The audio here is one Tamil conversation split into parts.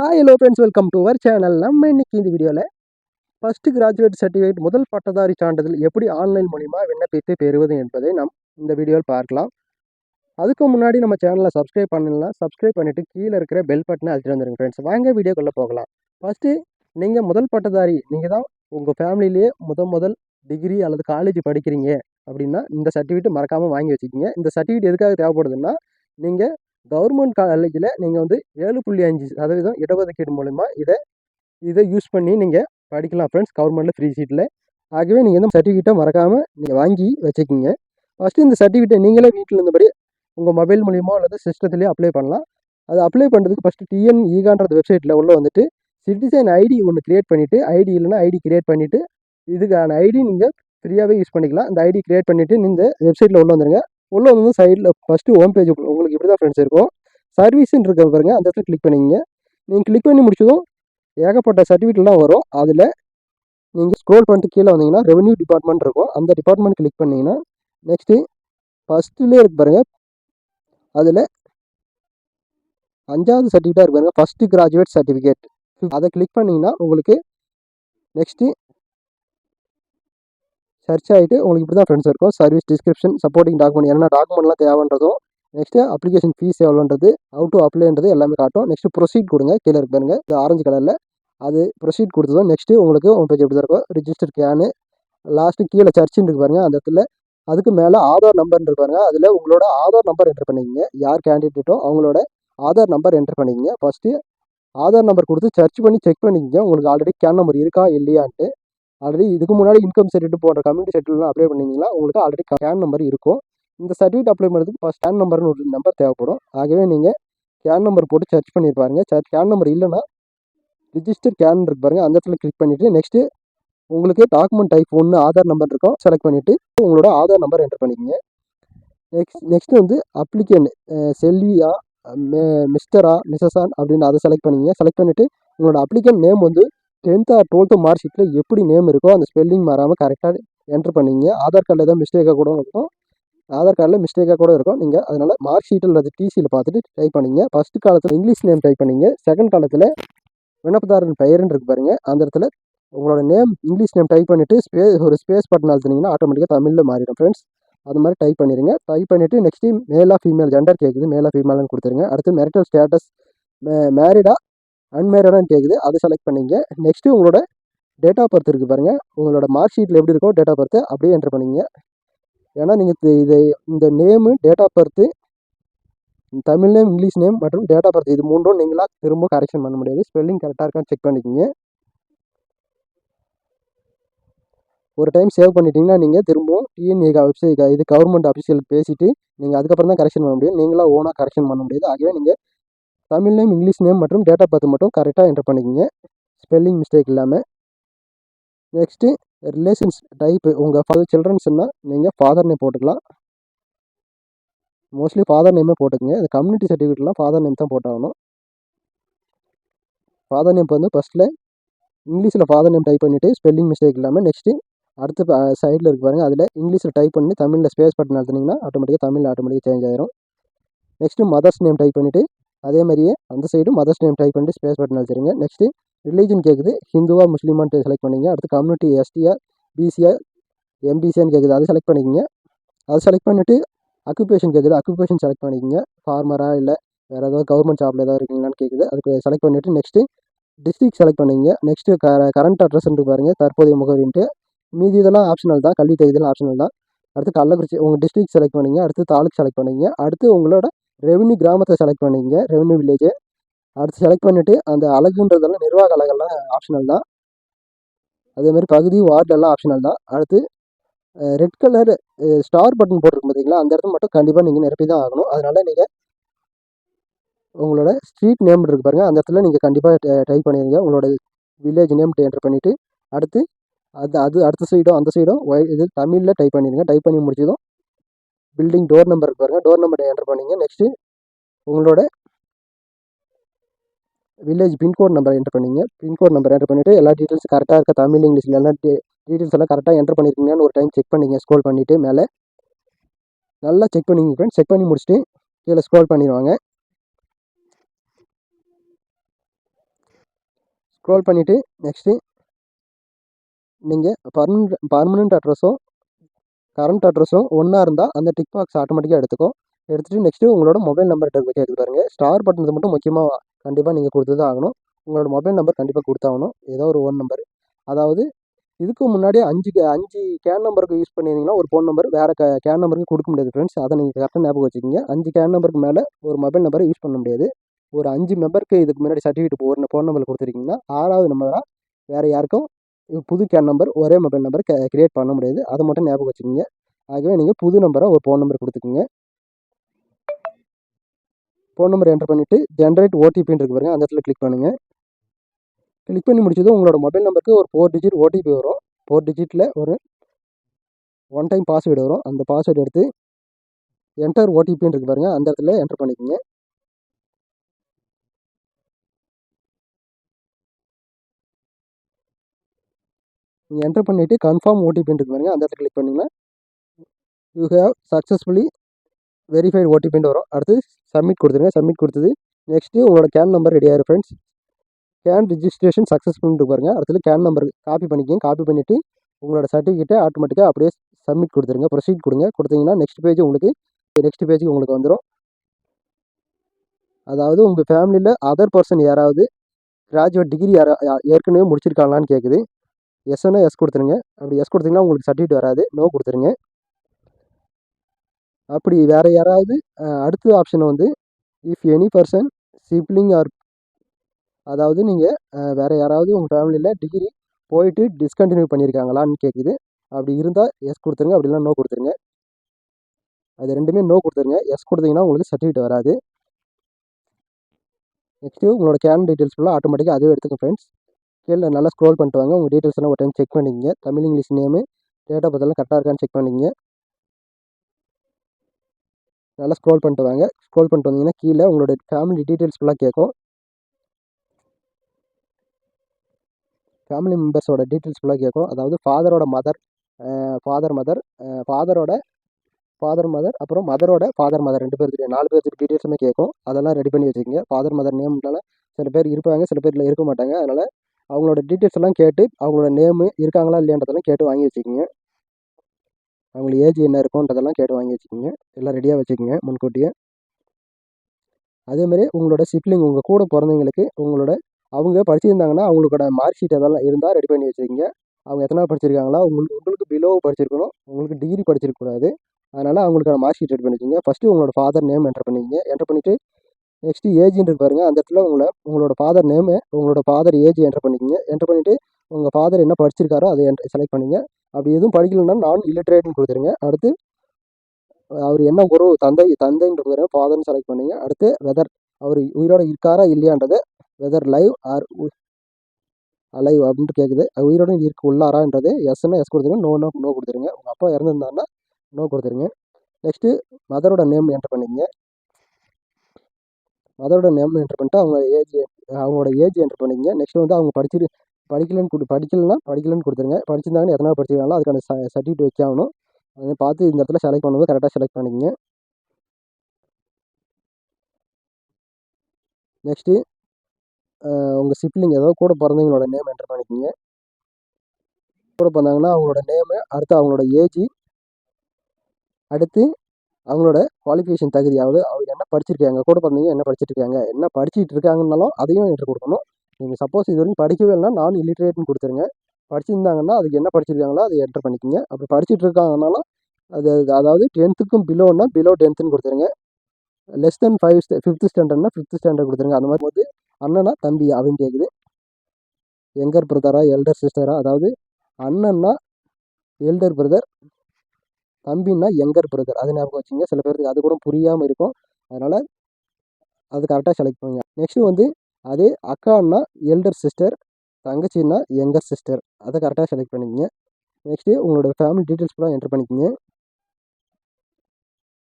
Hi hello friends welcome to our channel நம்ம இன்னைக்கு இந்த வீடியோவில் ஃபஸ்ட்டு கிராஜுவேட் சர்டிஃபிகேட் முதல் பட்டதாரி சான்றிதழ் எப்படி ஆன்லைன் மூலிமா விண்ணப்பித்து பெறுவது என்பதை நாம் இந்த வீடியோவில் பார்க்கலாம். அதுக்கு முன்னாடி நம்ம சேனலை சப்ஸ்கிரைப் பண்ணலாம் சப்ஸ்கிரைப் பண்ணிவிட்டு கீழே இருக்கிற பெல் பட்டனை அழைச்சிட்டு வந்துருங்க ஃப்ரெண்ட்ஸ் வாங்க வீடியோக்குள்ளே போகலாம். ஃபஸ்ட்டு நீங்கள் முதல் பட்டதாரி நீங்கள் தான் உங்கள் ஃபேமிலியிலேயே முத முதல் டிகிரி அல்லது காலேஜ் படிக்கிறீங்க அப்படின்னா இந்த சர்டிஃபிகேட் மறக்காமல் வாங்கி வச்சுக்கிங்க. இந்த சர்டிஃபிகேட் எதுக்காக தேவைப்படுதுன்னா நீங்கள் கவர்மெண்ட் காலேஜில் நீங்கள் வந்து ஏழு புள்ளி அஞ்சு சதவீதம் இடஒதுக்கீடு மூலிமா இதை இதை யூஸ் பண்ணி நீங்கள் படிக்கலாம் ஃப்ரெண்ட்ஸ் கவர்மெண்ட்டில் ஃப்ரீ சீட்டில் ஆகவே நீங்கள் இந்த சர்டிஃபிகேட்டை மறக்காமல் நீங்கள் வாங்கி வச்சுக்கிங்க. ஃபஸ்ட்டு இந்த சர்டிஃபிகேட்டை நீங்களே வீட்டில் இருந்தபடி உங்கள் மொபைல் மூலிமா அல்லது சிஸ்டத்துலேயே அப்ளை பண்ணலாம். அது அப்ளை பண்ணுறதுக்கு ஃபஸ்ட்டு டிஎன் ஈகான்றது வெப்சைட்டில் உள்ளே வந்துட்டு சிட்டிசன் ஐடி ஒன்று க்ரியேட் பண்ணிவிட்டு ஐடி இல்லைனா ஐடி க்ரியேட் பண்ணிவிட்டு இதுக்கான ஐடி நீங்கள் ஃப்ரீயாகவே யூஸ் பண்ணிக்கலாம். இந்த ஐடி க்ரியேட் பண்ணிவிட்டு நீங்கள் வெப்சைட்டில் உள்ள வந்துடுங்க உள்ளே வந்து சைடில் ஃபஸ்ட்டு ஹோம் பேஜ் உங்களுக்கு இப்படி தான் ஃப்ரெண்ட்ஸ் இருக்கும் சர்வீஸ்ன்னு இருக்க பாருங்கள் அந்த இடத்துல கிளிக் பண்ணிங்க நீங்கள் கிளிக் பண்ணி முடிச்சதும் ஏகப்பட்ட சர்டிஃபிகேட்லாம் வரும். அதில் நீங்கள் ஸ்க்ரோல் பண்ணிட்டு கீழே வந்தீங்கன்னா ரெவன்யூ டிபார்ட்மெண்ட் இருக்கும். அந்த டிபார்ட்மெண்ட் கிளிக் பண்ணிங்கன்னா நெக்ஸ்ட்டு ஃபஸ்ட்டுலேயே இருக்கு பாருங்கள் அதில் அஞ்சாவது சர்டிஃபிகேட்டாக இருக்கு பாருங்கள் ஃபஸ்ட்டு கிராஜுவேட் சர்டிஃபிகேட் அதை கிளிக் பண்ணிங்கன்னா உங்களுக்கு நெக்ஸ்ட்டு சர்ச் ஆகிட்டு உங்களுக்கு இப்படி தான் ஃப்ரெண்ட்ஸ் இருக்கும் சர்வீஸ் டிஸ்கிரிப்ஷன் சப்போர்ட்டிங் டாக்குமெண்ட் என்ன டாக்குமெண்ட்லாம் தேவைன்றதும் நெக்ஸ்ட்டு அப்ளிகேஷன் ஃபீஸ் எவ்வளோன்றது ஹவு டு அப்ளைன்றது எல்லாமே காட்டும். நெக்ஸ்ட்டு ப்ரொசீட் கொடுங்க. கீழே இருக்கு பாருங்க. இது ஆரஞ்சு கலரில் அது ப்ரொசீட் கொடுத்ததும் நெக்ஸ்ட்டு உங்களுக்கு உங்கள் பேஜ் எப்படி தான் இருக்கும் ரிஜிஸ்டர் கேனு லாஸ்ட்டு கீழே சர்ச்சின்னு இருக்கு பாருங்கள் அந்த இடத்துல. அதுக்கு மேலே ஆதார் நம்பர்ன்னு இருப்பாருங்க அதில் உங்களோட ஆதார் நம்பர் என்டர் பண்ணிக்கிங்க. யார் கேண்டிடேட்டோ அவங்களோட ஆதார் நம்பர் என்டர் பண்ணிக்கிங்க. ஃபஸ்ட்டு ஆதார் நம்பர் கொடுத்து சர்ச் பண்ணி செக் பண்ணிக்கிங்க. உங்களுக்கு ஆல்ரெடி கேன் நம்பர் இருக்கா இல்லையான்ட்டு. ஆல்ரெடி இதுக்கு முன்னாடி இன்கம் சர்டிஃபிகேட் போன்ற கம்யூனிட்டி சர்டிஃபிகேட்லாம் அப்ளை பண்ணிங்கன்னா உங்களுக்கு ஆல்ரெடி கேன் நம்பர் இருக்கும். இந்த சர்டிஃபிகேட் அப்ளை பண்ணுறதுக்கு இப்போ கேன் நம்பர்னு ஒரு நம்பர் தேவைப்படும். ஆகவே நீங்கள் கேன் நம்பர் போட்டு சர்ச் பண்ணி பாருங்கள் சர்ச் கேன் நம்பர் இல்லைன்னா ரிஜிஸ்டர் கேன் இருக்கு பாருங்கள் அந்த இடத்துல கிளிக் பண்ணிவிட்டு நெக்ஸ்ட்டு உங்களுக்கு டாக்குமெண்ட் டைப் ஒன்று ஆதார் நம்பர் இருக்கும். செலக்ட் பண்ணிவிட்டு உங்களோட ஆதார் நம்பர் என்டர் பண்ணிக்கங்க. நெக்ஸ்ட் நெக்ஸ்ட் வந்து அப்ளிகேன் செல்வியா மிஸ்டரா மிஸ்ஸஸான் அப்படின்னு அதை செலக்ட் பண்ணிங்க செலக்ட் பண்ணிவிட்டு உங்களோட அப்ளிகேன் நேம் வந்து டென்த்து ஆர் டுவெல்த்து மார்க் ஷீட்டில் எப்படி நேம் இருக்கோ அந்த ஸ்பெல்லிங் மாறாமல் கரெக்டாக என்ட்ரு பண்ணிங்க ஆதார் கார்டில் எதாவது மிஸ்டேக்காக கூட இருக்கும். ஆதார் கார்டில் மிஸ்டேக்காக கூட இருக்கும். நீங்கள் அதனால் மார்க் ஷீட்டில் அல்லது டிசியில் பார்த்துட்டு டைப் பண்ணிங்க. ஃபஸ்ட்டு காலத்தில் இங்கிலீஷ் நேம் டைப் பண்ணிங்க. செகண்ட் காலத்தில் விண்ணப்பதாரன் பெயர்னு இருக்கு பாருங்கள் அந்த இடத்துல உங்களோட நேம் இங்கிலீஷ் நேம் டைப் பண்ணிவிட்டு ஸ்பே ஒரு ஸ்பேஸ் பட்டன் அழுத்துனீங்கன்னா ஆட்டோமேட்டிக்காக தமிழில் மாறிடும் ஃப்ரெண்ட்ஸ் அது மாதிரி டைப் பண்ணிடுங்க டைப் பண்ணிவிட்டு நெக்ஸ்ட்டு மேலாக ஃபீமேல் ஜெண்டர் கேட்குது மேலாக ஃபீமேல்னு கொடுத்துருங்க. அடுத்து மெரிட்டல் ஸ்டேட்டஸ் மேரிடா அன்மேரிடான்னு கேட்குது அதை செலக்ட் பண்ணிங்க. நெக்ஸ்ட்டு உங்களோட டேட் ஆஃப் பர்த் இருக்குது பாருங்கள் உங்களோட மார்க் ஷீட்டில் எப்படி இருக்கோ டேட் ஆஃப் பர்த்து அப்படியே என்ட்ரு பண்ணிங்க. ஏன்னா நீங்கள் இதை இந்த name date of birth Tamil name English name மற்றும் டேட் ஆஃப் பர்த் இது மூன்றும் நீங்களாக திரும்ப கரெக்ஷன் பண்ண முடியாது. ஸ்பெல்லிங் கரெக்டாக இருக்கான்னு செக் பண்ணிக்கிங்க. ஒரு டைம் சேவ் பண்ணிட்டீங்கன்னா நீங்கள் திரும்பவும் டிஎன்ஏகா வெப்சைட் இது கவர்மெண்ட் அஃபிஷியலுக்கு பேசிவிட்டு நீங்கள் அதுக்கப்புறம் தான் கரெக்ஷன் பண்ண முடியும். நீங்களாக ஓனாக கரெக்ஷன் பண்ண முடியாது. ஆகவே நீங்கள் தமிழ் நேம் இங்கிலீஷ் நேம் மற்றும் டேட் ஆஃப் பர்த் மட்டும் கரெக்டாக என்டர் பண்ணிக்கிங்க. ஸ்பெல்லிங் மிஸ்டேக் இல்லாமல் நெக்ஸ்ட்டு ரிலேஷன்ஸ் டைப்பு உங்கள் ஃபாதர் சில்ட்ரன்ஸ்னால் நீங்கள் ஃபாதர் நேம் போட்டுக்கலாம். மோஸ்ட்லி ஃபாதர் நேமே போட்டுக்கங்க. இந்த கம்யூனிட்டி சர்டிஃபிகேட்லாம் ஃபாதர் நேம் தான் போட்டாகணும். ஃபாதர் நேம் வந்து ஃபஸ்ட்டில் இங்கிலீஷில் ஃபாதர் நேம் டைப் பண்ணிவிட்டு ஸ்பெல்லிங் மிஸ்டேக் இல்லாமல் நெக்ஸ்ட்டு அடுத்த சைடில் இருக்கு பாருங்கள் அதில் இங்கிலீஷில் டைப் பண்ணி தமிழில் ஸ்பேஸ் பட்டன் அழுத்தினீங்கன்னா ஆட்டோமேட்டிக்காக தமிழ் ஆட்டோமேட்டிக்காக சேஞ்ச் ஆயிரும். நெக்ஸ்ட்டு மதர்ஸ் நேம் டைப் பண்ணிவிட்டு அதே மாதிரியே அந்த சைடு மதர்ஸ் நேம் டைப் பண்ணிட்டு ஸ்பேஸ் பட்டன் நடத்துறீங்க நெக்ஸ்ட்டு ரிலீஜன் கேட்குது ஹிந்துவா முஸ்லீமான்ட்டு செலக்ட் பண்ணிங்க அடுத்து கம்யூனிட்டி எஸ்டியா பிசியா எம்பிசியான்னு கேட்குது அது செலக்ட் பண்ணிக்கோங்க. அது செலக்ட் பண்ணிவிட்டு அக்குபேஷன் கேட்குது அக்குபேஷன் செலக்ட் பண்ணிக்கோங்க. ஃபார்மராக இல்லை வேறு ஏதாவது கவர்மெண்ட் ஜாப்பில் ஏதாவது இருக்கீங்களான்னு கேட்குது அதுக்கு செலக்ட் பண்ணிவிட்டு நெக்ஸ்ட்டு டிஸ்ட்ரிக் செலக்ட் பண்ணிங்க நெக்ஸ்ட்டு க கரண்ட் அட்ரஸ்ன்ட்டு பாருங்கள் தற்போதைய முகவரின்ட்டு. மீதி இதெல்லாம் ஆப்ஷனல் தான். கல்வி தகுதியெல்லாம் ஆப்ஷனல் தான். அடுத்து கள்ளக்குறிச்சி உங்கள் டிஸ்ட்ரிக் செலக்ட் பண்ணிங்க அடுத்து தாலுக் செலக்ட் பண்ணிங்க அடுத்து உங்களோட ரெவன்யூ கிராமத்தை செலக்ட் பண்ணிங்க ரெவன்யூ வில்லேஜ் அடுத்து செலக்ட் பண்ணிவிட்டு அந்த அழகுன்றதெல்லாம் நிர்வாக அழகெல்லாம் ஆப்ஷனல் தான். அதேமாதிரி பகுதி வார்டெல்லாம் ஆப்ஷனல் தான். அடுத்து ரெட் கலர் ஸ்டார் பட்டன் போட்டிருக்கும் பார்த்தீங்களா அந்த இடத்துல மட்டும் கண்டிப்பாக நீங்கள் நிரப்பி தான் ஆகணும். அதனால் நீங்கள் உங்களோட ஸ்ட்ரீட் நேம் இருக்கு பாருங்கள் அந்த இடத்துல நீங்கள் கண்டிப்பாக டைப் பண்ணிடுங்க உங்களோட வில்லேஜ் நேம் என்டர் பண்ணிவிட்டு அடுத்து அது அது அடுத்த சைடும் அந்த சைடும் ஒய் இது தமிழில் டைப் பண்ணிடுங்க டைப் பண்ணி முடிச்சதும் பில்டிங் டோர் நம்பர் இருக்கு பாருங்கள் டோர் நம்பர் என்டர் பண்ணிங்க. நெக்ஸ்ட்டு உங்களோட வில்லேஜ் பின்கோட் நம்பர் என்டர் பண்ணிங்க. பின்கோட் நம்பர் என்டர் பண்ணிவிட்டு எல்லா டீட்டெயில்ஸ் கரெக்டாக இருக்க தமிழ் இங்கிலீஷில் எல்லா டீட்டெயில்ஸ் எல்லாம் கரெக்டாக என்டர் பண்ணியிருக்கீங்கன்னு ஒரு டைம் செக் பண்ணிங்க. ஸ்க்ரோல் பண்ணிவிட்டு மேலே. நல்லா செக் பண்ணிங்க ஃப்ரெண்ட்ஸ் செக் பண்ணி முடிச்சுட்டு கீழே ஸ்க்ரோல் பண்ணிடுவாங்க. ஸ்க்ரோல் பண்ணிவிட்டு நெக்ஸ்ட்டு நீங்கள் பர்மனண்ட் பர்மனெண்ட் அட்ரஸும் கரண்ட் அட்ரஸும் ஒன்றா இருந்தால் அந்த டிக் பாக்ஸ் ஆட்டோமேட்டிக்காக எடுத்துக்கும் எடுத்துகிட்டு நெக்ஸ்ட்டு உங்களோட மொபைல் நம்பர் எடுத்து பாருங்கள் ஸ்டார் பட்டன்ஸ் மட்டும் முக்கியமாக கண்டிப்பாக நீங்கள் கொடுத்து தான் ஆகணும். உங்களோட மொபைல் நம்பர் கண்டிப்பாக கொடுத்தாகணும். ஏதோ ஒரு ஒன் நம்பர் அதாவது இதுக்கு முன்னாடி அஞ்சு அஞ்சு கேன் நம்பருக்கு யூஸ் பண்ணியிருந்தீங்கன்னா ஒரு ஃபோன் நம்பர் வேறு க கேன் நம்பருக்கு கொடுக்க முடியாது ஃப்ரெண்ட்ஸ் அதை நீங்கள் கரெக்டாக ஞாபகம் வச்சுக்கிங்க. அஞ்சு கேன் நம்பருக்கு மேலே ஒரு மொபைல் நம்பரை யூஸ் பண்ண முடியாது. ஒரு அஞ்சு மெம்பருக்கு இதுக்கு முன்னாடி சர்டிஃபிகேட் ஒரு ஃபோன் நம்பர் கொடுத்துருக்கீங்கன்னா ஆறாவது நம்பராக வேறு யாருக்கும் புது கேன் நம்பர் ஒரே மொபைல் நம்பர் க்ரியேட் பண்ண முடியாது. அதை மட்டும் ஞாபகம் வச்சுக்கிங்க. ஆகவே நீங்கள் புது நம்பரை ஒரு ஃபோன் நம்பர் கொடுத்துக்குங்க. ஃபோன் நம்பர் என்டர் பண்ணிவிட்டு ஜென்ரேட் ஓடிபின்னு இருக்கு பாருங்கள் அந்த இடத்துல கிளிக் பண்ணுங்கள் கிளிக் பண்ணி முடிச்சதும் உங்களோட மொபைல் நம்பருக்கு ஒரு ஃபோர் டிஜிட் ஓடிபி வரும். ஃபோர் டிஜிட்டில் ஒரு ஒன் டைம் பாஸ்வேர்டு வரும். அந்த பாஸ்வேர்டு எடுத்து என்டர் ஓடிபின்னு இருக்கு பாருங்கள் அந்த இடத்துல என்டர் பண்ணிக்கோங்க. நீங்கள் என்டர் பண்ணிவிட்டு கன்ஃபார்ம் ஓடிபின்னு இருக்கு பாருங்கள் அந்த இடத்துல கிளிக் பண்ணிங்கன்னா யூ ஹேவ் சக்ஸஸ்ஃபுல்லி வெரிஃபைடு ஓடிபின்னு வரும். அடுத்து சப்மிட் கொடுத்துருங்க. சப்மிட் கொடுத்தது நெக்ஸ்ட்டு உங்களோட கேன் நம்பர் ரெடி ஆயிரும் ஃப்ரெண்ட்ஸ் கேன் ரிஜிஸ்ட்ரேஷன் சக்ஸஸ்ஃபுல்னு பாருங்கள் அடுத்தது கேன் நம்பர் காப்பி பண்ணிக்கோங்க. காப்பி பண்ணிவிட்டு உங்களோட சர்டிஃபிகேட்டை ஆட்டோமேட்டிக்காக அப்படியே சப்மிட் கொடுத்துருங்க. ப்ரொசீட் கொடுங்க. கொடுத்தீங்கன்னா நெக்ஸ்ட் பேஜ் உங்களுக்கு நெக்ஸ்ட் பேஜுக்கு உங்களுக்கு வந்துடும் அதாவது உங்கள் ஃபேமிலியில் அதர் பர்சன் யாராவது கிராஜுவேட் டிகிரி யாரா ஏற்கனவே முடிச்சிருக்காங்களான்னு கேட்குது எஸ்என்னா எஸ் கொடுத்துருங்க. அப்படி எஸ் கொடுத்தீங்கன்னா உங்களுக்கு சர்டிஃபிகேட் வராது. நோ கொடுத்துருங்க. அப்படி வேறு யாராவது அடுத்த ஆப்ஷன் வந்து if any person sibling or அதாவது நீங்கள் வேறு யாராவது உங்கள் ஃபேமிலியில் டிகிரி போயிட்டு டிஸ்கண்டினியூ பண்ணியிருக்காங்களான்னு கேட்குது அப்படி இருந்தால் எஸ் கொடுத்துருங்க அப்படிலாம் நோ கொடுத்துருங்க. அது ரெண்டுமே நோ கொடுத்துருங்க. எஸ் கொடுத்தீங்கன்னா உங்களுக்கு சர்டிஃபிகேட் வராது. நெக்ஸ்ட்டு உங்களோட கேன் டீட்டெயில்ஸ் ஃபுல்லாக ஆட்டோமேட்டிக்காக அதுவே எடுத்துக்கோங்க ஃப்ரெண்ட்ஸ் கீழே நல்லா ஸ்க்ரோல் பண்ணிட்டு வாங்க. உங்கள் டீட்டெயில்ஸ் எல்லாம் ஒரு டைம் செக் பண்ணிக்கங்க. Tamil English name date of பர்த்லாம் கரெக்டாக இருக்கான்னு செக் பண்ணிக்கோங்க. நல்லா ஸ்க்ரோல் பண்ணிட்டு வாங்க. ஸ்க்ரோல் பண்ணிட்டு வந்தீங்கன்னா கீழே உங்களோட ஃபேமிலி டீட்டெயில்ஸ் ஃபுல்லாக கேட்கும். ஃபேமிலி மெம்பர்ஸோட டீட்டெயில்ஸ் ஃபுல்லாக கேட்கும். அதாவது ஃபாதரோட மதர் ஃபாதர் மதர் ஃபாதரோட ஃபாதர் மதர் அப்புறம் மதரோட ஃபாதர் மதர் ரெண்டு பேர் நாலு பேர்த்துக்கு டீட்டெயில்ஸுமே கேட்கும். அதெல்லாம் ரெடி பண்ணி வச்சுக்கோங்க ஃபாதர் மதர் நேம்னால சில பேர் இருப்பாங்க சில பேரில் இருக்க மாட்டாங்க. அதனால் அவங்களோட டீட்டெயில்ஸ் எல்லாம் கேட்டு அவங்களோட நேமு இருக்காங்களா இல்லையான்றதெல்லாம் கேட்டு வாங்கி வச்சுக்கோங்க அவங்களுக்கு ஏஜ் என்ன இருக்கும்ன்றதெல்லாம் கேட்டு வாங்கி வச்சுக்கோங்க. எல்லாம் ரெடியாக வச்சுக்கோங்க முன்கூட்டியே. அதேமாதிரி உங்களோட சிப்ளிங் உங்கள் கூட பிறந்தவங்களுக்கு உங்களோட அவங்க படிச்சிருந்தாங்கன்னா அவங்களோட மார்க் ஷீட் அதெல்லாம் இருந்தால் ரெடி பண்ணி வச்சுக்கோங்க. அவங்க எத்தனை படிச்சிருக்காங்களா உங்களுக்கு உங்களுக்கு பிலோ படிச்சிருக்கணும். உங்களுக்கு டிகிரி படிச்சிருக்கக்கூடாது. அதனால் அவங்களுக்கான மார்க் ஷீட் ரெடி பண்ணிக்கோங்க ஃபஸ்ட்டு உங்களோட ஃபாதர் நேம் என்டர் பண்ணிக்கங்க. என்டர் பண்ணிவிட்டு நெக்ஸ்ட்டு ஏஜ்னு பாருங்கள் அந்த இடத்துல உங்களை உங்களோட ஃபாதர் நேமு உங்களோட ஃபாதர் ஏஜ் என்டர் பண்ணிக்கோங்க. என்டர் பண்ணிவிட்டு உங்கள் ஃபாதர் என்ன படிச்சிருக்காரோ அதை என் செலக்ட் பண்ணிங்க அப்படி எதுவும் படிக்கலன்னா நான் இல்லிட்ரேட்னு கொடுத்துருங்க. அடுத்து அவர் என்ன குரு தந்தை தந்தைன்ற ஃபாதர்னு செலக்ட் பண்ணிங்க. அடுத்து வெதர் அவர் உயிரோட இருக்காரா இல்லையான்றது வெதர் லைவ் ஆர் அலைவ் அப்படின்ட்டு கேட்குது உயிரோட இருக்கு உள்ளாரான்றது எஸ்ன்னா எஸ் கொடுத்துருங்க. நோ நோ நோ கொடுத்துருங்க. உங்கள் அப்பா இறந்துருந்தாருன்னா நோ கொடுத்துருங்க. நெக்ஸ்ட்டு மதரோட நேம் என்டர் பண்ணிங்க மதரோட நேம் என்டர் பண்ணிட்டு அவங்க ஏஜ் அவங்களோட ஏஜ் என்டர் பண்ணிங்க நெக்ஸ்ட் வந்து அவங்க படிச்சிரு படிக்கலன்னு கொடு படிக்கலன்னா படிக்கலன்னு கொடுத்துருங்க. படிச்சிருந்தாங்கன்னு எத்தனை படிச்சிருக்காங்களோ? அதுக்கான ச சர்டிஃபிகேட் வச்சாகணும் அதை பார்த்து இந்த இடத்துல செலக்ட் பண்ணும்போது கரெக்டாக செலக்ட் பண்ணிக்கங்க. நெக்ஸ்ட்டு உங்கள் சிப்ளிங் ஏதோ கூட பிறந்தவங்களோட நேம் என்டர் பண்ணிக்கோங்க. கூட பிறந்தாங்கன்னா அவங்களோட நேமு அடுத்து அவங்களோட ஏஜ் அடுத்து அவங்களோட குவாலிஃபிகேஷன் தகுதி அதாவது அவங்க என்ன படிச்சிருக்காங்க கூட பிறந்தவங்க என்ன படிச்சிருக்காங்க என்ன படிச்சுட்டு இருக்காங்கன்னாலும் அதையும் என்ட்ரு கொடுக்கணும். நீங்கள் சப்போஸ் இது வரைக்கும் படிக்கவே இல்லைனா நான் இல்லிட்ரேட்னு கொடுத்துருங்க. படிச்சிருந்தாங்கன்னா அதுக்கு என்ன படிச்சிருக்காங்களோ அதை என்டர் பண்ணிக்கோங்க. அப்படி படிச்சுட்டு இருக்காங்கனால அது அதாவது டென்த்துக்கும் பிலோன்னா பிலோ டென்த்துன்னு கொடுத்துருங்க. லெஸ் தென் ஃபைவ் ஃபிஃப்த் ஸ்டாண்டர்ட்னா ஃபிஃப்த் ஸ்டாண்டர்ட் கொடுத்துருங்க. அந்த மாதிரி போது அண்ணனா தம்பி அப்படின்னு கேட்குது எங்கர் பிரதரா எல்டர் சிஸ்டரா அதாவது அண்ணன்னா எல்டர் பிரதர் தம்பின்னா எங்கர் பிரதர் அது ஞாபகம் வச்சுங்க சில பேருக்கு அது கூட புரியாமல் இருக்கும். அதனால் அது கரெக்டாக செலக்ட் பண்ணுங்க நெக்ஸ்ட்டு வந்து அதே அக்கான்னா எல்டர் சிஸ்டர் தங்கச்சின்னா யங்கர் சிஸ்டர் அதை கரெக்டாக செலக்ட் பண்ணிக்கோங்க. நெக்ஸ்ட்டு உங்களோட ஃபேமிலி டீட்டெயில்ஸ் ஃபுல்லாக என்ட்ரு பண்ணிக்கோங்க.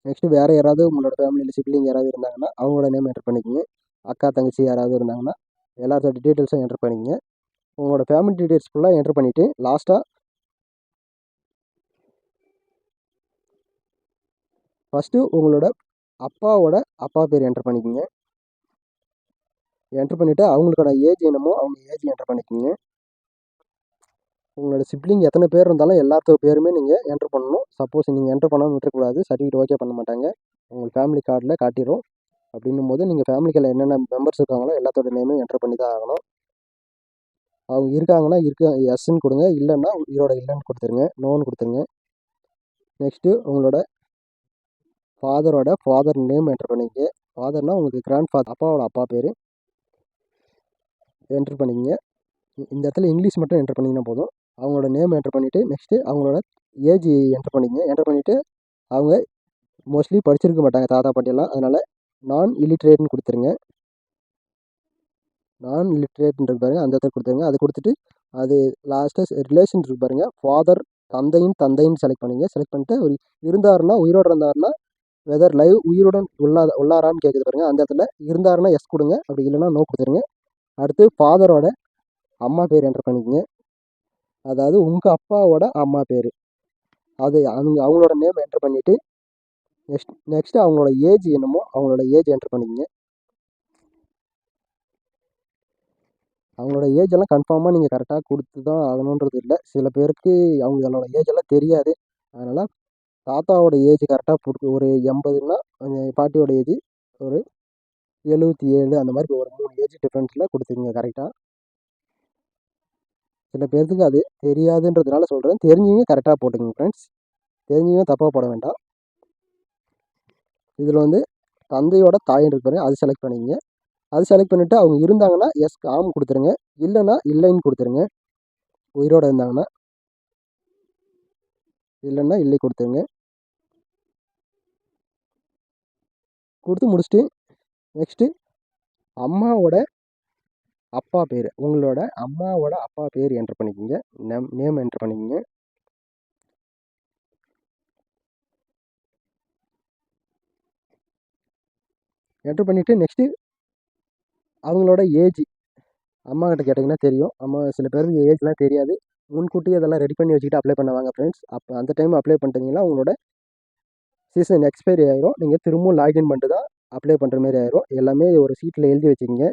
நெக்ஸ்ட்டு வேறு யாராவது உங்களோட ஃபேமிலியில் சிப்ளிங் யாராவது இருந்தாங்கன்னா அவங்களோட நேம் என்ட்ரு பண்ணிக்கோங்க. அக்கா தங்கச்சி யாராவது இருந்தாங்கன்னா எல்லாத்தோட டீட்டெயில்ஸும் என்ட்ரு பண்ணிக்கங்க. உங்களோட ஃபேமிலி டீட்டெயில்ஸ் ஃபுல்லாக என்ட்ரு பண்ணிவிட்டு லாஸ்ட்டாக ஃபஸ்ட்டு உங்களோட அப்பாவோட அப்பா பேர் என்ட்ரு பண்ணிக்கோங்க. என்ட்ரு பண்ணிவிட்டு அவங்களுக்கான ஏஜ் என்னமோ அவங்க ஏஜ் என்ட்ரு பண்ணிக்கோங்க. உங்களோட சிப்ளிங் எத்தனை பேர் இருந்தாலும் எல்லாத்து பேருமே நீங்கள் என்ட்ரு பண்ணணும். சப்போஸ் நீங்கள் என்ட்ரு பண்ணாமல் விட்டுறக்கூடாது. சர்டிஃபிகேட் ஓகே பண்ண மாட்டாங்க. உங்கள் ஃபேமிலி கார்டில் காட்டிடும் அப்படின்னும் போது நீங்கள் ஃபேமிலிக்கில் என்னென்ன மெம்பர்ஸ் இருக்காங்களோ எல்லாத்தோட நேமும் என்ட்ரு பண்ணி தான் ஆகணும். அவங்க இருக்காங்கன்னா இருக்க எஸ்ன்னு கொடுங்க. இல்லைன்னா உயிரோட இல்லைன்னு கொடுத்துருங்க. நோன்னு கொடுத்துருங்க. நெக்ஸ்ட்டு உங்களோட ஃபாதரோட ஃபாதர் நேம் என்ட்ரு பண்ணிக்க ஃபாதர்னால் உங்களுக்கு கிராண்ட் ஃபாதர் அப்பாவோட அப்பா பேர். என்ட்ரு பண்ணிக்கங்க. இந்த இடத்துல இங்கிலீஷ் மட்டும் என்ட்ரு பண்ணிங்கன்னா போதும். அவங்களோட நேம் என்ட்ரு பண்ணிவிட்டு நெக்ஸ்ட்டு அவங்களோட ஏஜ் என்ட்ரு பண்ணிங்க என்ட்ரு பண்ணிவிட்டு அவங்க மோஸ்ட்லி படிச்சிருக்க மாட்டாங்க தாத்தா பாட்டியெல்லாம் அதனால் நான் இல்லிட்ரேட்னு கொடுத்துருங்க. நான் லிட்ரேட்ன்றது பாருங்கள் அந்த இடத்துல கொடுத்துருங்க. அது கொடுத்துட்டு அது லாஸ்ட்டாக ரிலேஷன் இருக்கு பாருங்கள் ஃபாதர் தந்தையின் தந்தைன்னு செலக்ட் பண்ணுங்க செலக்ட் பண்ணிட்டு ஒரு இருந்தாருன்னா உயிரோடு இருந்தாருன்னா வெதர் லைவ் உயிருடன் உள்ளாத உள்ளாரான்னு கேட்குது பாருங்கள் அந்த இடத்துல இருந்தாருன்னா எஸ் கொடுங்க. அப்படி இல்லைன்னா நோ கொடுத்துருங்க. அடுத்து ஃபாதரோட அம்மா பேர் என்டர் பண்ணிக்கங்க. அதாவது உங்கள் அப்பாவோட அம்மா பேர். அது அவங்க அவங்களோட நேம் என்டர் பண்ணிவிட்டு நெக்ஸ்ட் நெக்ஸ்ட்டு அவங்களோட ஏஜ் என்னமோ அவங்களோட ஏஜ் என்டர் பண்ணிக்கங்க. அவங்களோட ஏஜ் எல்லாம் கன்ஃபார்மாக நீங்கள் கரெக்டாக கொடுத்து தான் ஆகணுன்றது இல்லை. சில பேருக்கு அவங்களோட ஏஜ் எல்லாம் தெரியாது. அதனால் தாத்தாவோட ஏஜ் கரெக்டாக கொடுத்து ஒரு எண்பதுன்னா பாட்டியோட ஏஜ் ஒரு எழுபத்தி ஏழு அந்த மாதிரி ஒரு மூணு ஏஜ் டிஃப்ரென்ஸில் கொடுத்துருங்க கரெக்டாக சில பேர்த்துக்கு அது தெரியாதுன்றதுனால சொல்கிறேன் தெரிஞ்சவங்க கரெக்டாக போட்டுக்கோங்க ஃப்ரெண்ட்ஸ் தெரிஞ்சவங்க தப்பாக போட வேண்டாம். இதில் வந்து தந்தையோட தாயின் இருப்பாரு அது செலக்ட் பண்ணிக்கங்க. அது செலக்ட் பண்ணிவிட்டு அவங்க இருந்தாங்கன்னா எஸ் ஆம் கொடுத்துருங்க. இல்லைன்னா இல்லைன்னு கொடுத்துருங்க. உயிரோடு இருந்தாங்கன்னா. இல்லைன்னா இல்லை கொடுத்துருங்க. கொடுத்து முடிச்சுட்டு நெக்ஸ்ட்டு அம்மாவோட அப்பா பேர். உங்களோட அம்மாவோட அப்பா பேர் என்ட்ரு பண்ணிக்கோங்க. நேம் நேம் என்ட்ரு பண்ணிக்கோங்க. என்ட்ரு பண்ணிவிட்டு நெக்ஸ்ட்டு அவங்களோட ஏஜ் அம்மா கிட்ட கேட்டிங்கன்னா தெரியும். அம்மா சில பேருக்கு ஏஜ்லாம் தெரியாது. முன்கூட்டியே அதெல்லாம் ரெடி பண்ணி வச்சுக்கிட்டு அப்ளை பண்ணுவாங்க ஃப்ரெண்ட்ஸ் அப்போ அந்த டைம் அப்ளை பண்ணிட்டீங்கன்னா உங்களோட சீசன் எக்ஸ்பைரி ஆகிரும் நீங்கள் திரும்பவும் லாகின் பண்ணிட்டு தான் அப்ளை பண்ணுற மாதிரி ஆயிரும். எல்லாமே ஒரு சீட்டில் எழுதி வச்சுக்கிங்க.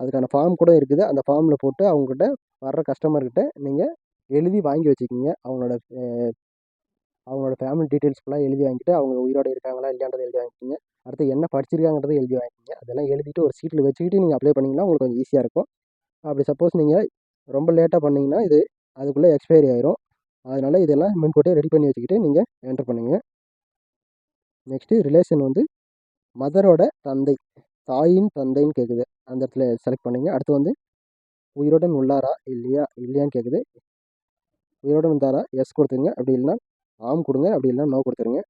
அதுக்கான ஃபார்ம் கூட இருக்குது. அந்த ஃபார்மில் போட்டு அவங்ககிட்ட வர்ற கஸ்டமர்கிட்ட நீங்கள் எழுதி வாங்கி வச்சுக்கிங்க. அவங்களோட அவங்களோட ஃபேமிலி டீட்டெயில்ஸ் ஃபுல்லாக எழுதி வாங்கிட்டு அவங்க உயிரோட இருக்காங்களா இல்லையான்றதை எழுதி வாங்கிக்கிங்க. அடுத்து என்ன படிச்சிருக்காங்கன்றதை எழுதி வாங்கிக்கிங்க. அதெல்லாம் எழுதிட்டு ஒரு சீட்டில் வச்சுக்கிட்டு நீங்கள் அப்ளை பண்ணிங்கன்னா உங்களுக்கு கொஞ்சம் ஈஸியாக இருக்கும். அப்படி சப்போஸ் நீங்கள் ரொம்ப லேட்டாக பண்ணிங்கன்னா இது அதுக்குள்ளே எக்ஸ்பைரி ஆயிரும். அதனால் இதெல்லாம் முன்கூட்டியே ரெடி பண்ணி வச்சுக்கிட்டு நீங்கள் என்டர் பண்ணுங்கள் நெக்ஸ்ட்டு ரிலேஷன் வந்து மதரோட தந்தை தாயின் தந்தைன்னு கேட்குது அந்த இடத்துல செலக்ட் பண்ணிங்க. அடுத்து வந்து உயிருடன் உள்ளாரா இல்லையா இல்லையான்னு கேட்குது உயிருடன் இருந்தாரா எஸ் கொடுத்துருங்க. அப்படி இல்லைன்னா ஆம் கொடுங்க. அப்படி இல்லைன்னா நோ கொடுத்துருங்க.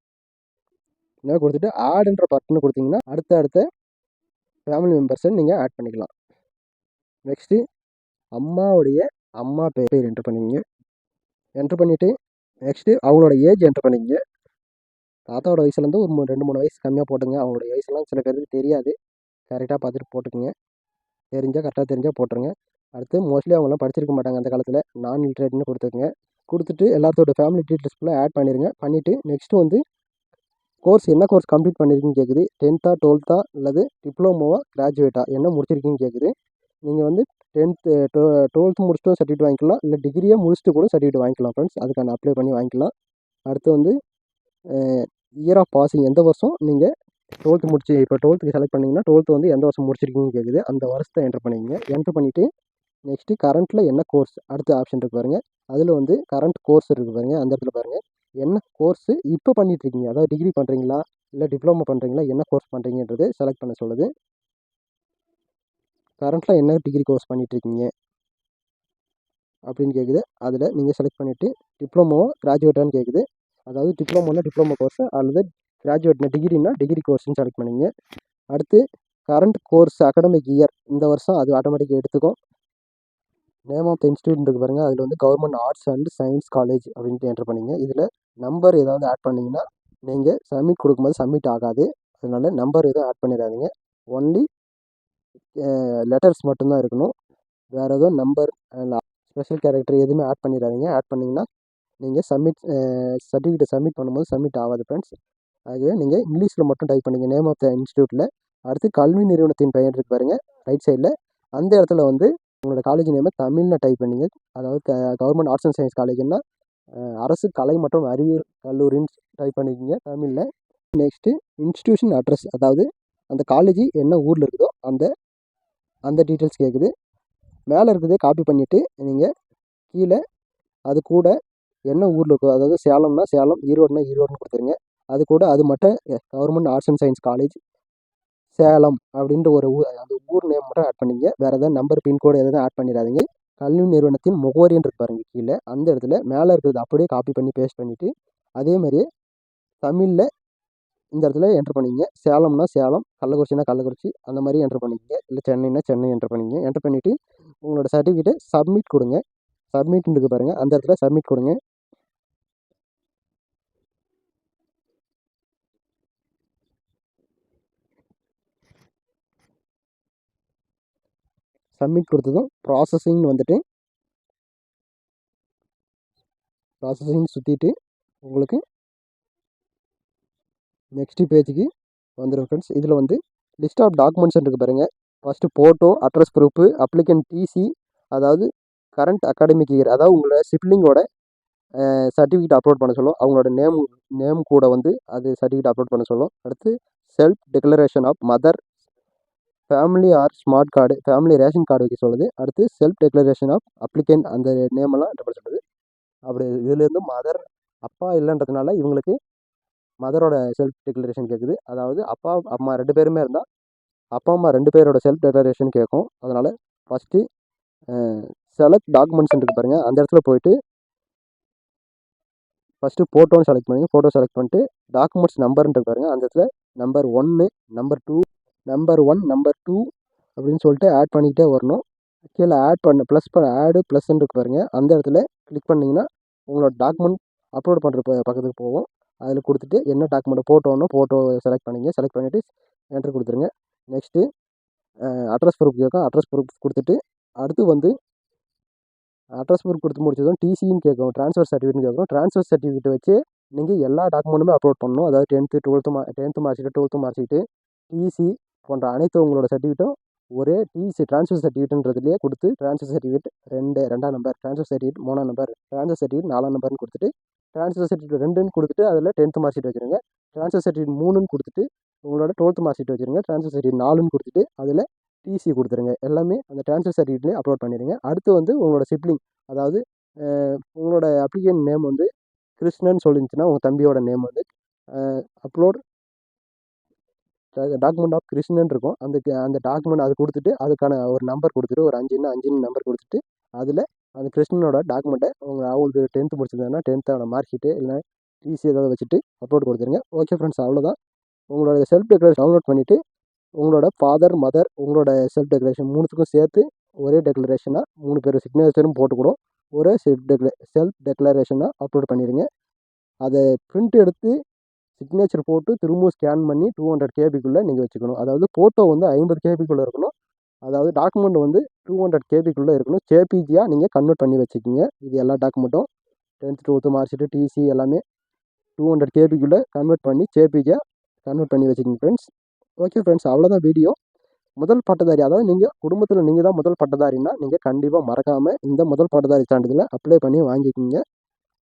நோ கொடுத்துட்டு ஆடுன்ற பட்டன் கொடுத்தீங்கன்னா அடுத்த அடுத்த ஃபேமிலி மெம்பர்ஸை நீங்கள் ஆட் பண்ணிக்கலாம். நெக்ஸ்ட்டு அம்மாவுடைய அம்மா பேர் என்ட்ரு பண்ணிங்க என்ட்ரு பண்ணிவிட்டு நெக்ஸ்ட்டு அவங்களோட ஏஜ் என்ட்ரு பண்ணிக்கங்க. தாத்தாவோட வயசுலேருந்து ஒரு ரெண்டு மூணு வயசு கம்மியாக போட்டுங்க. அவங்களோட வயசுலாம் சில பேருக்கு தெரியாது. கரெக்டாக பார்த்துட்டு போட்டுக்குங்க. தெரிஞ்சால் கரெக்டாக தெரிஞ்சால் போட்டுருங்க. அடுத்து மோஸ்ட்லி அவங்களாம் படிச்சிருக்க மாட்டாங்க அந்த காலத்தில். நான் லிட்ரேட்னு கொடுத்துருங்க கொடுத்துட்டு எல்லாத்தோட ஃபேமிலி டீட்டெயில்ஸ் ஃபுல்லாக ஆட் பண்ணிடுங்க பண்ணிவிட்டு நெக்ஸ்ட்டு வந்து கோர்ஸ் என்ன கோர்ஸ் கம்ப்ளீட் பண்ணியிருக்கீங்கன்னு கேட்குது டென்த்தா டுவெல்த்தா அல்லது டிப்ளமோவா கிராஜுவேட்டா என்ன முடிச்சிருக்கீங்கன்னு கேட்குது நீங்கள் வந்து டென்த்து டுவெல்த்து முடிச்சிட்டும் சர்டிஃபிகேட் வாங்கிக்கலாம். இல்லை டிகிரியே முடிச்சுட்டு கூட சர்டிஃபிகேட் வாங்கிக்கலாம் ஃப்ரெண்ட்ஸ் அதுக்கான அப்ளை பண்ணி வாங்கிக்கலாம். அடுத்து வந்து இயர் ஆஃப் பாசிங் எந்த வருஷம்? நீங்கள் டுவெல்த்து முடிச்சு இப்போ டுவெல்த்துக்கு செலக்ட் பண்ணிங்கன்னா டுவெல்த்து வந்து எந்த வருஷம் முடிச்சிருக்கீங்கன்னு கேட்குது அந்த வருஷத்தை என்டர் பண்ணிக்கங்க. என்டர் பண்ணிவிட்டு நெக்ஸ்ட்டு கரண்ட்டில் என்ன கோர்ஸ் அடுத்த ஆப்ஷன் இருக்குது பாருங்கள் அதில் வந்து கரண்ட் கோர்ஸ் இருக்குது பாருங்கள் அந்த இடத்துல பாருங்கள் என்ன கோர்ஸு இப்போ பண்ணிகிட்ருக்கீங்க இருக்கீங்க அதாவது டிகிரி பண்ணுறீங்களா இல்லை டிப்ளமோ பண்ணுறீங்களா என்ன கோர்ஸ் பண்ணுறீங்கன்றது செலக்ட் பண்ண சொல்லுது. கரண்ட்டில் என்ன டிகிரி கோர்ஸ் பண்ணிகிட்ருக்கீங்க இருக்கீங்க அப்படின்னு கேட்குது அதில் நீங்கள் செலக்ட் பண்ணிவிட்டு டிப்ளமோ கிராஜுவேட்டான்னு கேட்குது அதாவது டிப்ளமோனா டிப்ளமோ கோர்ஸ் அல்லது கிராஜுவேட்னா டிகிரினா டிகிரி கோர்ஸ்னு செலக்ட் பண்ணிங்க. அடுத்து கரண்ட் கோர்ஸ் அகடமிக் இயர் இந்த வருஷம் அது ஆட்டோமேட்டிக்காக எடுத்துக்கும் நேம் ஆஃப் த இன்ஸ்டியூட் இருக்கு பாருங்கள் அதில் வந்து government arts and science college அப்படின்ட்டு என்டர் பண்ணிங்க. இதில் நம்பர் ஏதாவது ஆட் பண்ணிங்கன்னா நீங்கள் சப்மிட் கொடுக்கும்போது சப்மிட் ஆகாது. அதனால் நம்பர் எதுவும் ஆட் பண்ணிடாதீங்க. ஒன்லி லெட்டர்ஸ் மட்டும்தான் இருக்கணும். வேறு எதுவும் நம்பர் ஸ்பெஷல் கேரக்டர் எதுவுமே ஆட் பண்ணிடாதீங்க. ஆட் பண்ணிங்கன்னா நீங்கள் சப்மிட் சர்டிஃபிகேட்டை சப்மிட் பண்ணும்போது சப்மிட் ஆகாது ஃப்ரெண்ட்ஸ் ஆகவே நீங்கள் இங்கிலீஷில் மட்டும் டைப் பண்ணிங்க நேம் ஆஃப் த இன்ஸ்டியூட்டில் அடுத்து கல்வி நிறுவனத்தின் பெயர் இருக்கு பாருங்கள் ரைட் சைடில் அந்த இடத்துல வந்து உங்களோட காலேஜ் நேமை தமிழில் டைப் பண்ணிங்க. அதாவது கவர்மெண்ட் ஆர்ட்ஸ் அண்ட் சயின்ஸ் காலேஜ்னா அரசு கலை மற்றும் அறிவியல் கல்லூரின்னு டைப் பண்ணிக்கிங்க தமிழில். நெக்ஸ்ட்டு இன்ஸ்டியூஷன் அட்ரஸ் அதாவது அந்த காலேஜ் என்ன ஊரில் இருக்குதோ அந்த அந்த டீட்டெயில்ஸ் கேட்குது மேலே இருக்கிறதே காப்பி பண்ணிவிட்டு நீங்கள் கீழே அது கூட என்ன ஊரில் இருக்கோ அதாவது சேலம்னா சேலம் ஈரோடுனா ஈரோடுன்னு கொடுத்துருங்க. அது கூட அது மட்டும் government arts and science college Salem அப்படின்ற ஒரு ஊர் அந்த ஊர் நேம் மட்டும் ஆட் பண்ணிங்க. வேறு எதாவது நம்பர் பின்கோடு எதாவது ஆட் பண்ணிடாதீங்க. கல்வி நிறுவனத்தின் முகவரின்னு இருப்பாருங்க பாருங்க கீழே. அந்த இடத்துல மேலே இருக்கிறது அப்படியே காப்பி பண்ணி பேஸ்ட் பண்ணிவிட்டு அதே மாதிரியே தமிழில் இந்த இடத்துல என்ட்ரு பண்ணிங்க. சேலம்னா சேலம் கள்ளக்குறிச்சினா கள்ளக்குறிச்சி அந்த மாதிரி என்ட்ரு பண்ணிக்கங்க இல்லை சென்னைனா சென்னை என்ட்ரு பண்ணிங்க. என்ட்ரு பண்ணிவிட்டு உங்களோட சர்டிஃபிகேட்டை சப்மிட் கொடுங்க. சப்மிட்னு பாருங்கள் அந்த இடத்துல சப்மிட் கொடுங்க. சப்மிட் கொடுத்ததும் ப்ராசஸிங் வந்துட்டு ப்ராசஸிங் சுற்றிட்டு உங்களுக்கு நெக்ஸ்ட்டு பேஜுக்கு வந்துடும் ஃப்ரெண்ட்ஸ் இதில் வந்து லிஸ்ட் ஆஃப் டாக்குமெண்ட்ஸ் இருக்குது பாருங்கள் first photo address proof applicant TC அதாவது கரண்ட் அகாடமிக் இயர் அதாவது உங்களோட சிப்ளிங்கோட சர்டிஃபிகேட் அப்லோட் பண்ண சொல்லும். அவங்களோட நேம் நேம் கூட வந்து அது சர்டிஃபிகேட் அப்லோட் பண்ண சொல்லும். அடுத்து self declaration of mother family or smart card family ration card வைக்க சொல்லுது. அடுத்து செல்ஃப் டெக்ளரேஷன் ஆஃப் அப்ளிகேண்ட் அந்த நேமெல்லாம் எல்லாம் பண்ண சொல்லுது அப்படி இதுலேருந்து மதர் அப்பா இல்லைன்றதுனால இவங்களுக்கு மதரோட செல்ஃப் டெக்ளரேஷன் கேட்குது அதாவது அப்பா அம்மா ரெண்டு பேருமே இருந்தால் அப்பா அம்மா ரெண்டு பேரோட செல்ஃப் டெக்ளரேஷன் கேட்கும் அதனால் ஃபஸ்ட்டு செலக்ட் டாக்குமெண்ட்ஸ் இருக்குது பாருங்கள் அந்த இடத்துல போயிட்டு ஃபஸ்ட்டு ஃபோட்டோன்னு செலக்ட் பண்ணுங்கள் ஃபோட்டோ செலக்ட் பண்ணிட்டு டாக்குமெண்ட்ஸ் நம்பர்ன்ட்டு பாருங்கள் அந்த இடத்துல நம்பர் ஒன்று number two number one number two அப்படின்னு சொல்லிட்டு ஆட் பண்ணிக்கிட்டே வரணும். கீழே ஆட் பண்ண ப்ளஸ் பண்ண ஆடு ப்ளஸ்ன்னு இருக்கு பாருங்கள் அந்த இடத்துல கிளிக் பண்ணிங்கன்னா உங்களோட டாக்குமெண்ட் அப்லோட் பண்ணுற பக்கத்துக்கு போவோம் அதில் கொடுத்துட்டு என்ன டாக்குமெண்ட் ஃபோட்டோனோ ஃபோட்டோ செலக்ட் பண்ணிங்க செலக்ட் பண்ணிவிட்டு என்ட்ரு கொடுத்துருங்க. நெக்ஸ்ட்டு அட்ரஸ் ப்ரூஃப் கேட்கும். அட்ரஸ் ப்ரூஃப் கொடுத்துட்டு அடுத்து வந்து அட்ரஸ் ப்ரூஃப் கொடுத்து முடிச்சதும் டிசின்னு கேட்கும். ட்ரான்ஸ்ஃபர் சர்டிஃபிகேட்னு கேட்கும். ட்ரான்ஸ்ஃபர் சர்டிஃபிகேட் வச்சு நீங்கள் எல்லா டாக்குமெண்ட்டுமே அப்லோட் பண்ணணும். அதாவது டென்த்து டுவெல்த்து மா tenth mark sheet twelfth mark sheet TC போன்ற அனைத்து உங்களோட சர்டிஃபிகேட்டும் ஒரே டிசி ட்ரான்ஸ்ஃபர் சர்டிஃபிகேட்ன்றதுலேயே கொடுத்து ட்ரான்ஸ்ஃபர் சர்டிஃபிகேட் ரெண்டு ரெண்டாம் நம்பர் ட்ரான்ஸ்ஃபர் சர்டிஃபிகேட் மூணாம் நம்பர் ட்ரான்ஸ்ஃபர் சர்டிஃபிகேட் நாலாம் நம்பர்னு கொடுத்துட்டு ட்ரான்ஸ்ஃபர் சர்டிஃபிகேட் ரெண்டுன்னு கொடுத்துட்டு அதில் டென்த்து மார்க் ஷீட் வச்சுருங்க. ட்ரான்ஸ்ஃபர் சர்டிஃபிகேட் மூணுன்னு கொடுத்துட்டு உங்களோட டுவெல்த்து மார்க் ஷீட் வச்சுருங்க. ட்ரான்ஸ்ஃபர் சர்டிஃபிகேட் நாலுன்னு கொடுத்துட்டு அதில் டிசி கொடுத்துருங்க. எல்லாமே அந்த ட்ரான்ஸ்ஃபர் சர்டிஃபிகேட்லேயே அப்லோட் பண்ணிடுங்க. அடுத்து வந்து உங்களோட சிப்ளிங் அதாவது உங்களோட அப்ளிகேஷன் நேம் வந்து கிருஷ்ணன் சொல்லிருந்துச்சுன்னா உங்கள் தம்பியோட நேம் வந்து அப்லோட் டாக்குமெண்ட் ஆஃப் கிருஷ்ணன் இருக்கும். அந்த அந்த டாக்குமெண்ட் அது கொடுத்துட்டு அதுக்கான ஒரு நம்பர் கொடுத்துட்டு ஒரு அஞ்சுன்னு அஞ்சுன்னு நம்பர் கொடுத்துட்டு அதில் அந்த கிருஷ்ணனோட டாக்குமெண்ட்டை அவங்க அவங்களுக்கு டென்த்து முடிச்சிருந்தாங்கன்னா டென்த்தோட மார்க் ஷீட்டு இல்லை டிசி ஏதாவது வச்சுட்டு அப்லோட் கொடுத்துருங்க. ஓகே ஃப்ரெண்ட்ஸ் அவ்வளோதான் உங்களோட செல்ஃப் டெக்ரேஷன் டவுன்லோட் பண்ணிவிட்டு உங்களோட ஃபாதர் மதர் உங்களோட செல்ஃப் டெக்ரேஷன் மூணுத்துக்கும் சேர்த்து ஒரே டெக்ளரேஷனாக மூணு பேர் சிக்னேச்சரும் போட்டுக்கூடும் ஒரே செல்ஃப் டெக்ல செல்ஃப் டெக்ளரேஷனாக அப்லோட் பண்ணிடுங்க அதை பிரிண்ட் எடுத்து சிக்னேச்சர் போட்டு திரும்பவும் ஸ்கேன் பண்ணி டூ ஹண்ட்ரட் கேபிக்குள்ளே நீங்கள் வச்சுக்கணும். அதாவது ஃபோட்டோ வந்து ஐம்பது கேபிக்குள்ளே இருக்கணும். அதாவது டாக்குமெண்ட் வந்து டூ ஹண்ட்ரட் கேபிக்குள்ளே இருக்கணும். ஜேபிஜியாக நீங்கள் கன்வெர்ட் பண்ணி வச்சுக்கிங்க. இது எல்லா டாக்குமெண்ட்டும் tenth twelfth mark sheet TC எல்லாமே டூ ஹண்ட்ரட் கேபிக்குள்ளே கன்வெர்ட் பண்ணி ஜேபிஜியாக கன்வெர்ட் பண்ணி வச்சுக்கிங்க ஃப்ரெண்ட்ஸ் ஓகே ஃப்ரெண்ட்ஸ் அவ்வளோதான் வீடியோ முதல் பட்டதாரி அதாவது நீங்கள் குடும்பத்தில் நீங்கள் தான் முதல் பட்டதாரின்னா நீங்கள் கண்டிப்பாக மறக்காமல் இந்த முதல் பட்டதாரி சான்றிதழை அப்ளை பண்ணி வாங்கிக்கிங்க.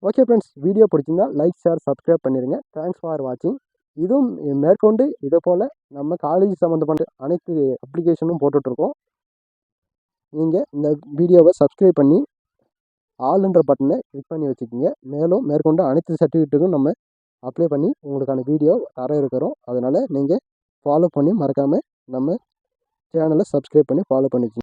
ஓகே ஃப்ரெண்ட்ஸ் வீடியோ பிடிச்சிருந்தா லைக் ஷேர் சப்ஸ்கிரைப் பண்ணிடுங்க தேங்க்ஸ் ஃபார் வாட்சிங் இதுவும் மேற்கொண்டு இதை போல் நம்ம காலேஜ் சம்மந்தப்பட்ட அனைத்து அப்ளிகேஷனும் போட்டுட்ருக்கோம். நீங்கள் இந்த வீடியோவை சப்ஸ்கிரைப் பண்ணி ஆளுன்ற பட்டனை கிளிக் பண்ணி வச்சுக்கோங்க. மேலும் மேற்கொண்டு அனைத்து சர்டிஃபிகேட்டுக்கும் நம்ம அப்ளை பண்ணி உங்களுக்கான வீடியோ தர இருக்கிறோம். அதனால் நீங்கள் ஃபாலோ பண்ணி மறக்காமல் நம்ம சேனலை சப்ஸ்கிரைப் பண்ணி ஃபாலோ பண்ணிக்கோங்க.